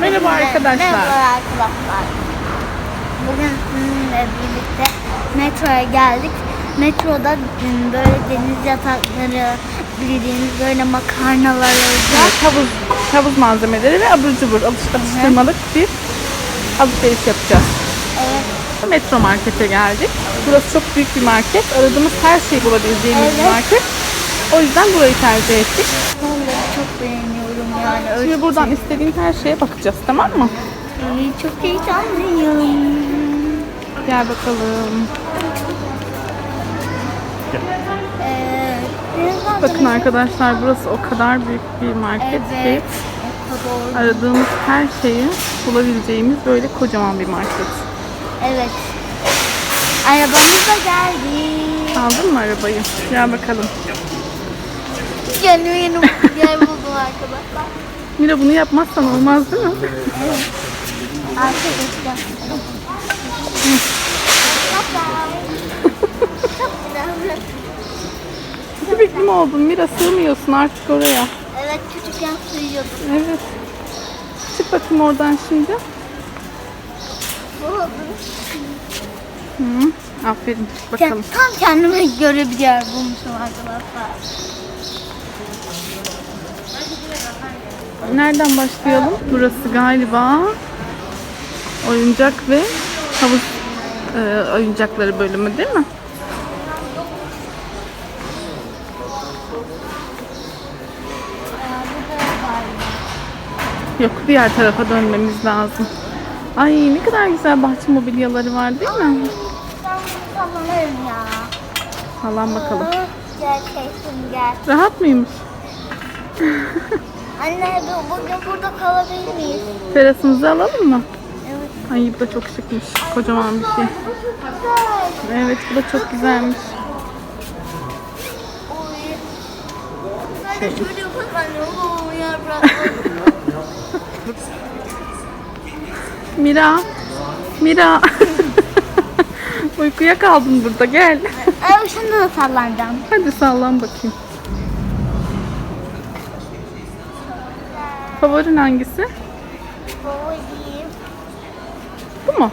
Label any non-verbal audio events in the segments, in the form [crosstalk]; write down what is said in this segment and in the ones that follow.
Merhaba arkadaşlar. Merhaba arkadaşlar. Bugün sizinle birlikte metroya geldik. Metroda böyle deniz yatakları, bildiğiniz böyle makarnalar olacak. Evet, havuz, havuz malzemeleri ve abur cubur alış- atıştırmalık bir alışveriş yapacağız. Evet. Metro markete geldik. Burası çok büyük bir market. Aradığımız her şeyi bulabileceğimiz bir Evet. market. O yüzden burayı tercih ettik. Vallahi çok beğeniyorum yani. Öyle Şimdi buradan istediğin her şeye bakacağız tamam mı? Ay, çok heyecanlıyım. Gel bakalım. Ee, Bakın da- arkadaşlar burası o kadar büyük bir market Evet. ki aradığımız her şeyi bulabileceğimiz böyle kocaman bir market. Evet. Arabamız da geldi. Aldın mı arabayı? Gel bakalım. Kendime yeni yer buldum arkadaşlar. Mira bunu yapmazsan olmaz değil mi? Arkadaşlar. Sürekli mi oldun? Mira sığmıyorsun artık oraya. Evet küçükken suyuyordum. Evet. Çık bakayım oradan şimdi. Bu oldu. Hı, aferin. Bakalım. tam kendime göre bir yer bulmuşum arkadaşlar. Nereden başlayalım? Burası galiba oyuncak ve havuz e, oyuncakları bölümü değil mi? Yok diğer tarafa dönmemiz lazım. Ay ne kadar güzel bahçe mobilyaları var değil mi? Ben bunu sallanırım ya. Sallan bakalım. Gel. Rahat mıymış? [laughs] Anne bu- bugün burada kalabilir miyiz? Terasımızı alalım mı? Evet. Ay bu da çok şıkmış. Kocaman bir şey. Bu çok güzel. Evet bu da çok güzelmiş. De şöyle yapalım anne. Oo yapraklar. [laughs] Mira. Mira. [laughs] Uykuya kaldın burada gel. Ay şimdi da sallanacağım. Hadi sallan bakayım. Favorin hangisi? Babacığım. Bu mu?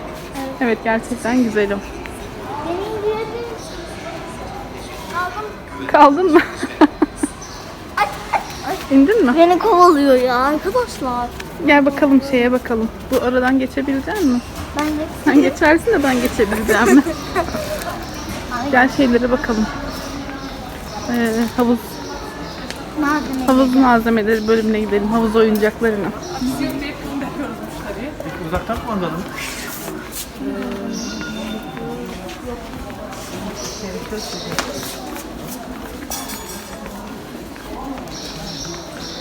Evet gerçekten güzel o. Benim yerim. Aldım. Kaldın mı? Ay, ay, ay. İndin mi? Beni kovalıyor ya arkadaşlar. Gel bakalım şeye bakalım. Bu aradan geçebilecek misin? Ben de Sen geçersin de ben geçebileceğim mi? [laughs] Gel şeylere bakalım. Ee, havuz malzeme. havuz malzemeleri bölümüne gidelim. Havuz oyuncaklarına. Uzaktan kumandalı.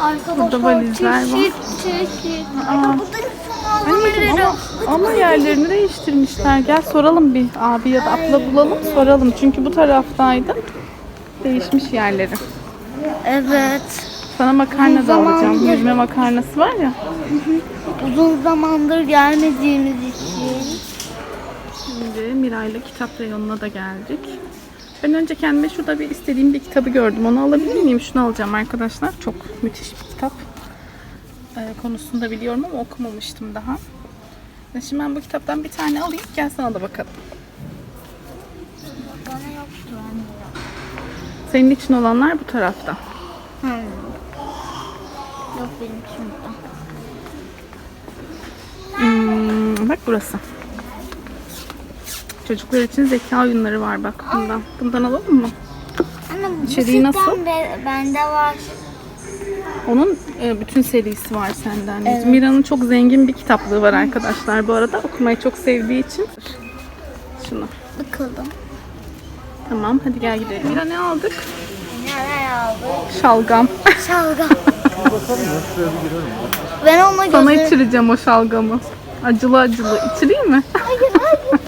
Arkadaşlar Burada valizler var. çeşit çeşit. Aa. Burada insan Anneciğim malzemeleri. ama, ama yerlerini değiştirmişler. Gel soralım bir abi ya da abla bulalım soralım. Çünkü bu taraftaydı. Değişmiş yerleri. Evet. Sana makarna da alacağım. zamandır- Yüzme makarnası var ya. Uzun zamandır gelmediğimiz için. Şimdi Miray'la kitap reyonuna da geldik. Ben önce kendime şurada bir istediğim bir kitabı gördüm. Onu alabilir miyim? Şunu alacağım arkadaşlar. Çok müthiş bir kitap. Ee, konusunu da biliyorum ama okumamıştım daha. Ve Şimdi ben bu kitaptan bir tane alayım. Gel sana da bakalım. Bana yoktu anne. Senin için olanlar bu tarafta. Hmm. Yok benim şurada. Hmm, bak burası. Çocuklar için zeka oyunları var bak bundan. Bundan alalım mı? Anne bu İçeriği nasıl? be- bende var. Onun e, bütün serisi var sende anneciğim. Evet. Mira'nın çok zengin bir kitaplığı var arkadaşlar bu arada. Okumayı çok sevdiği için. Şunu. Bakalım. Tamam hadi gel gidelim. Mira ne aldık? Aldık? Şalgam. Şalgam. ben Sana gözü... içireceğim o şalgamı. Acılı acılı. İçireyim mi? Hayır hayır.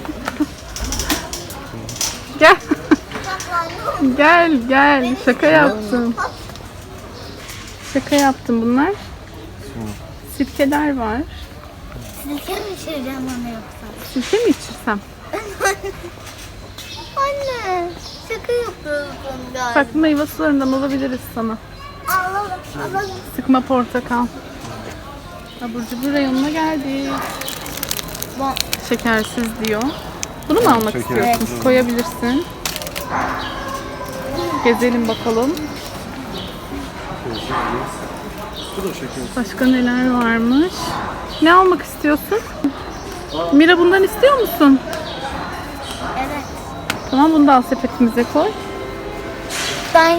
Gel. gel gel. Şaka yaptım. Şaka yaptım bunlar. Sirkeler var. Silke mi içireceğim bana yoksa? Sirke mi içirsem? [laughs] Anne. Şaka yapıyorsun galiba. Bak meyve sularından alabiliriz sana. Alalım alalım. Sıkma portakal. Abur cubur reyonuna geldik. Bu- Şekersiz diyor. Bunu mu almak şekersiz. istiyorsun? Evet. Koyabilirsin. Gezelim bakalım. Şeker. Başka neler varmış? Ne almak istiyorsun? Mira bundan istiyor musun? Tamam bunu da al sepetimize koy. Ben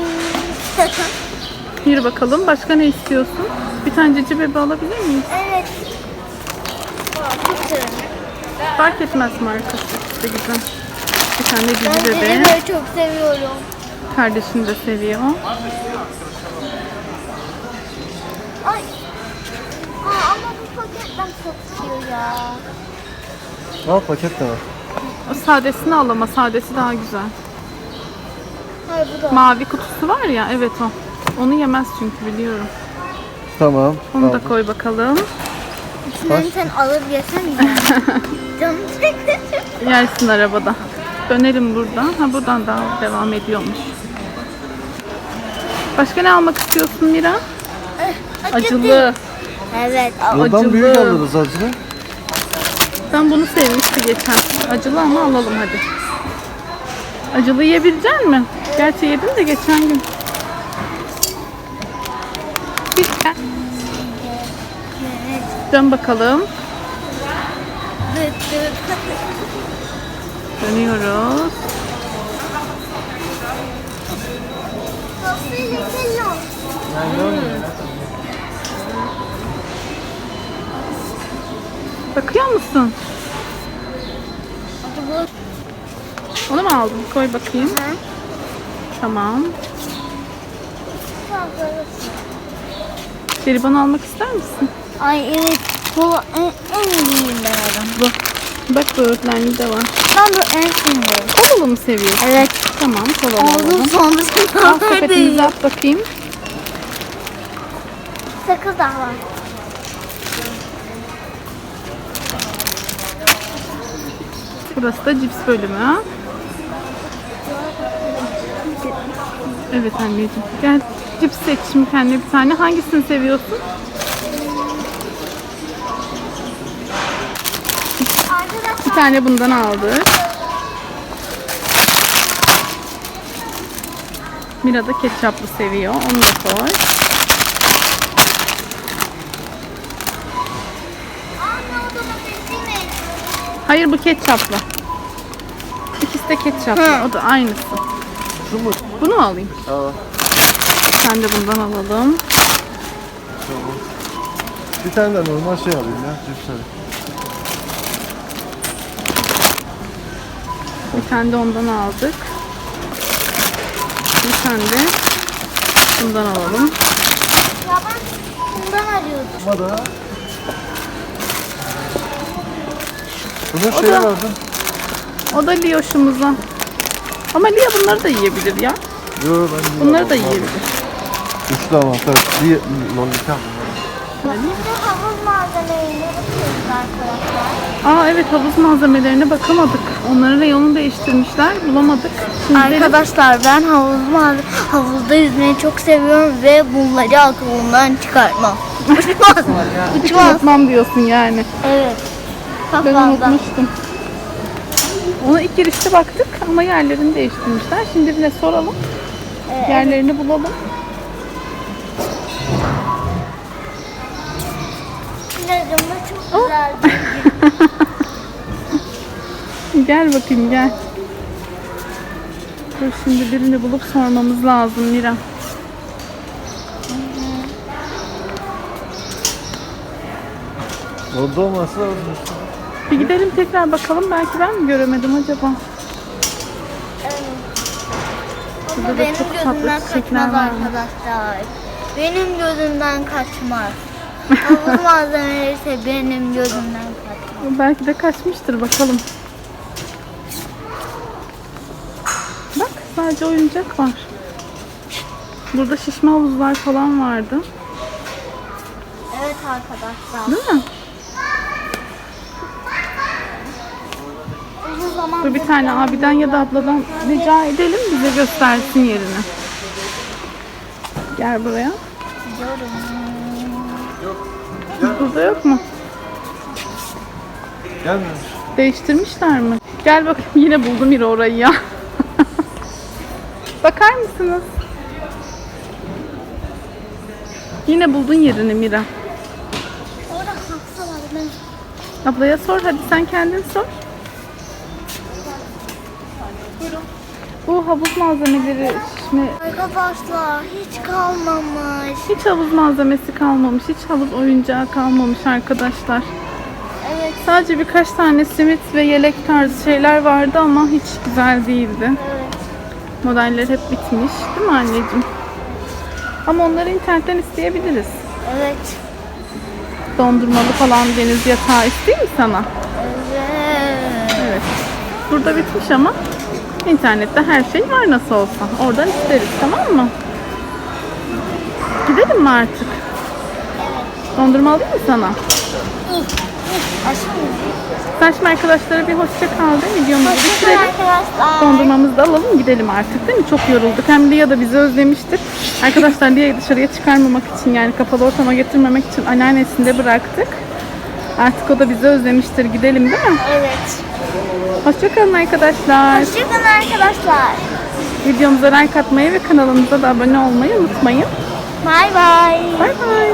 [laughs] Yürü bakalım. Başka ne istiyorsun? Bir tane cici bebe alabilir miyiz? evet. Fark etmez markası. İşte güzel. Bir tane de Ben cici bebe. Cecibe'yi çok seviyorum. Kardeşini de seviyor. Ay. Aa, ama bu paketler çok çıkıyor ya. Al paket de var. O sadesini al ama sadesi daha güzel. Hayır bu da. Mavi kutusu var ya evet o. Onu yemez çünkü biliyorum. Tamam. Onu da aldım. koy bakalım. İçinden sen alır yesen ya. [laughs] Canım çekti. Yersin arabada. Dönelim buradan. Ha buradan daha devam ediyormuş. Başka ne almak istiyorsun Mira? Acılı. Evet. Yoldan acılı. büyük alırız acılı. Ben bunu sevmişti geçen. Acılı ama alalım hadi. Acılı yiyebilecek mi? Gerçi yedim de geçen gün. Bir Evet. dön bakalım. Dönüyoruz. Bakıyor musun? Bu Onu mu aldın? Koy bakayım. Tamam. Şeriban almak ister misin? Ay evet. Bu en, en adam. Bu. Bak böğürtlenli de var. Ben bu en sevdiğim. Kolalı mı seviyorsun? Evet. Tamam kolalı Oğlum alalım. Al sonrasında sepetimize at bakayım. Sakız daha var. Burası da cips bölümü. Evet anneciğim. Gel cips seç şimdi kendine bir tane. Hangisini seviyorsun? Bir tane bundan aldık. Mira da ketçaplı seviyor. Onu da koy. Hayır bu ketçaplı. İkisi de ketçaplı. Hı. O da aynısı. Şu mu? Bunu alayım? Al. Sen de bundan alalım. Tamam. Bir tane de normal şey alayım ya. Cips alayım. Bir tane de ondan aldık. Bir tane de bundan alalım. Ya ben bundan arıyordum. Ama da Bunun şeyi da- vardı. O da Lioş'umuza. Ama Lia bunları da yiyebilir ya. Yo ben Bunları da yiyebilir. Üçlü avantaj. Bir lollipop. Bir de havuz malzemeleri bakıyoruz arkadaşlar. Aa evet havuz malzemelerine bakamadık. Onların reyonu değiştirmişler. Bulamadık. Şimdi gidelim. Arkadaşlar ben havuz malze- havuzda yüzmeyi çok seviyorum ve bunları aklımdan çıkartmam. [laughs] Uçmaz. Uçmaz. Unutmam diyorsun yani. Evet. Ben Kafamda. unutmuştum. Ona ilk girişte baktık ama yerlerini değiştirmişler. Şimdi bir de soralım. Evet. Yerlerini bulalım. Plajımda çok Oh. güzel. [laughs] Gel bakayım gel. Dur şimdi birini bulup sormamız lazım Mira. Orada olmasa lazım. Bir gidelim tekrar bakalım. Belki ben mi göremedim acaba? Ama Burada da benim çok tatlı gözümden çiçekler kaçmaz var. arkadaşlar. Benim gözümden kaçmaz. Havuz [laughs] malzemeleri ise benim gözümden kaçmaz. Belki de kaçmıştır bakalım. Bak sadece oyuncak var. Burada şişme havuzlar falan vardı. Evet arkadaşlar. Değil mi? Uzun zaman Dur bir tane abiden ya da abladan rica edelim bize göstersin yerini. Gel buraya. Burada yok mu? Gelmemiş. Değiştirmişler mi? Gel bakayım yine buldum Mira orayı ya. [laughs] Bakar mısınız? Yine buldun yerini Mira. Orada hafsa var. Ben Ablaya sor hadi sen kendin sor. Bu havuz malzemeleri şimdi Arkadaşlar hiç kalmamış. hiç havuz malzemesi kalmamış, hiç havuz oyuncağı kalmamış arkadaşlar. Evet. Sadece birkaç tane simit ve yelek tarzı şeyler vardı ama hiç güzel değildi. Evet. Modeller hep bitmiş değil mi anneciğim? Ama onları internetten isteyebiliriz. Evet. Dondurmalı falan deniz yatağı isteyeyim mi sana? Evet. Evet. Burada bitmiş ama internette her şey var nasıl olsa. Oradan isteriz tamam mı? Gidelim mi artık? Dondurma alayım mı sana? Sen şimdi arkadaşlara bir hoşça kal de videomuzu bitirelim. Arkadaşlar. Dondurmamızı da alalım gidelim artık değil mi? Çok yorulduk. Hem Lia da bizi özlemiştir. Arkadaşlar Lia'yı dışarıya çıkarmamak için yani kapalı ortama getirmemek için anneannesinde bıraktık. Artık o da bizi özlemiştir. Gidelim değil mi? Evet. Hoşçakalın arkadaşlar. Hoşçakalın arkadaşlar. Videomuza like atmayı ve kanalımıza da abone olmayı unutmayın. Bay bay. Bay bay.